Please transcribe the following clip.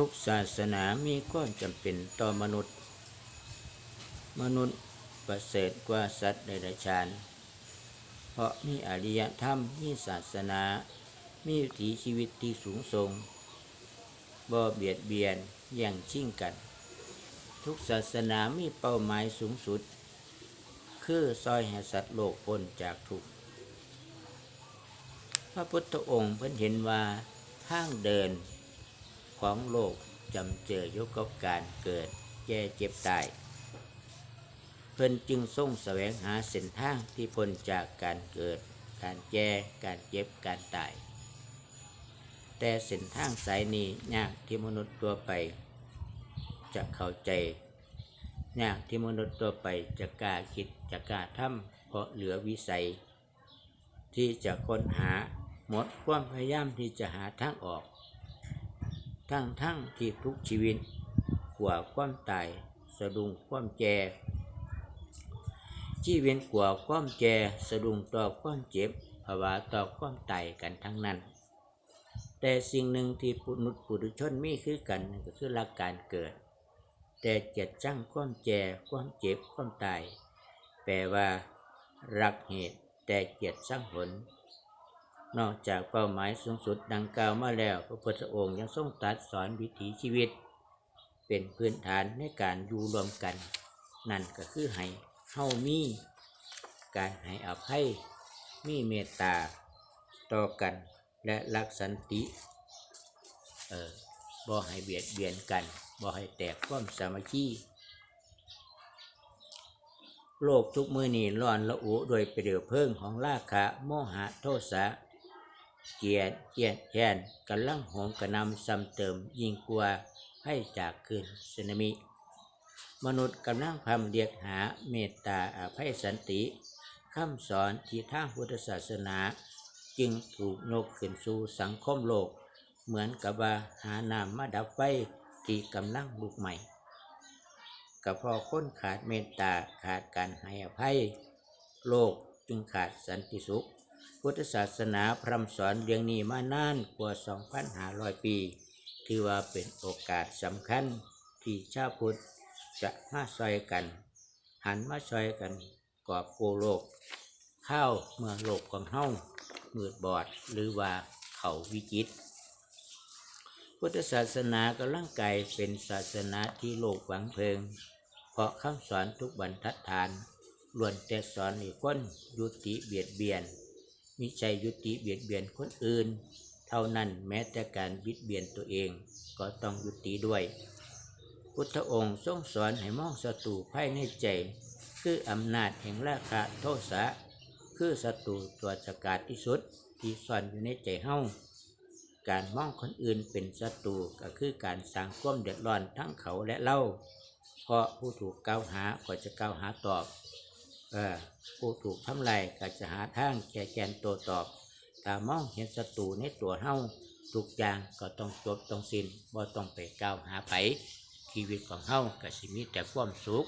ทุกศาสนามีความจำเป็นต่อมนุษย์ มนุษย์ประเสริฐกว่าสัตว์ในราชาน เพราะมีอริยธรรมมีศาสนา มีวิถีชีวิตที่สูงส่งบ่เบียดเบียนแย่างชิงกัน ทุกศาสนามีเป้าหมายสูงสุด คือซอยให้สัตว์โลกพ้นจากทุกข์พระพุทธองค์เพิ่นเห็นว่าทางเดิน ของโลกจำเจออยกกับการเกิดแก่เจ็บตาย เพิ่นจึงทรงแสวงหาเส้นทางที่พ้นจากการเกิด การแก่การเจ็บการตาย แต่เส้นทางสายนี้ยากที่มนุษย์ตัวไป จะเข้าใจยากที่มนุษย์ตัวไปจะกล้าคิดจะกล้าทำเพราะเหลือวิสัย ที่จะค้นหาหมดความพยายามที่จะหาทางออก ทั้งทั้งที่ทุกชีวิตกว่าความตายสะดุ้งความแก่ชีวิตกว่าความแก่สะดุ้งต่อความเจ็บภาวะต่อความตายกันทั้งนั้น แต่สิ่งหนึ่งที่ปุนุษย์ปุถุชนมีคือกันก็คือหลักการเกิด แต่เจ็ดจังความแก่ความเจ็บความตาย แปลว่า รักเหตุแต่เกียรติสร้างผล นอกจากเป้าหมายสูงสุดดังกล่าวมาแล้ว พระพุทธองค์ยังทรงตรัสสอนวิถีชีวิต เป็นพื้นฐานในการอยู่รวมกัน นั่นก็คือให้เฮามี การให้อภัยมีเมตตา ต่อกันและรักสันติเออบ่ให้เบียดเบียนกันบ่ให้แตกความสามัคคีโลกทุกมือนี้ร้อนละอุโดวยเปลวเพลิงของราคะโมหะโทสะ เกียดเกียดแค้นกำลังโหมกระนำซ้ำเติมยิ่งกว่าให้จากคืนสึนามิ มนุษย์กำลังพำเรียกหาเมตตาอภัยสันติคำสอนที่ทางพุทธศาสนา จึงถูกยกขึ้นสู่สังคมโลก เหมือนกับว่าหาน้ำมาดับไฟที่กำลังลุกใหม่ก็เพอค้นขาดเมตตาขาดการให้อภัย โลกจึงขาดสันติสุข พุทธศาสนาพร่ำสอนเรื่องนี้มานานกว่า 2,500 ปี ถือว่าเป็นโอกาสสำคัญที่ชาวพุทธจะมาซอยกัน หันมาซอยกันกอบโกโลก เข้าเมื่อโลกของเฮามืดบอดหรือว่าเขาวิจิต พุทธศาสนากำลังกลายเป็นศาสนาที่โลกหวังเพิง เพราะคำสอนทุกบรรทัดฐานล้วนแต่สอนให้คนยุติเบียดเบียน มิใช่ยุติเบียดเบียนคนอื่น เท่านั้นแม้แต่การบิดเบียนตัวเองก็ต้องยุติด้วย พุทธองค์ทรงสอนให้มองศัตรูภายในใจ คืออำนาจแห่งราคะโทสะคือศัตรูตัวฉกาจที่สุดที่ซ่อนอยู่ในใจเฮาการมองคนอื่นเป็นศัตรูก็คือการสร้างความเดือดร้อนทั้งเขาและเราเพราะผู้ถูกกล่าวหาก็จะกล่าวหาตอบ ผู้ถูกทำลายก็จะหาทางแก้แกนตัวตอบถ้ามองเห็นศัตรูในตัวเฮาทุกอย่างก็ต้องจบต้องสิ้นบ่ต้องไปก้าวหาไปชีวิตของเฮาก็สิมีแต่ความสุข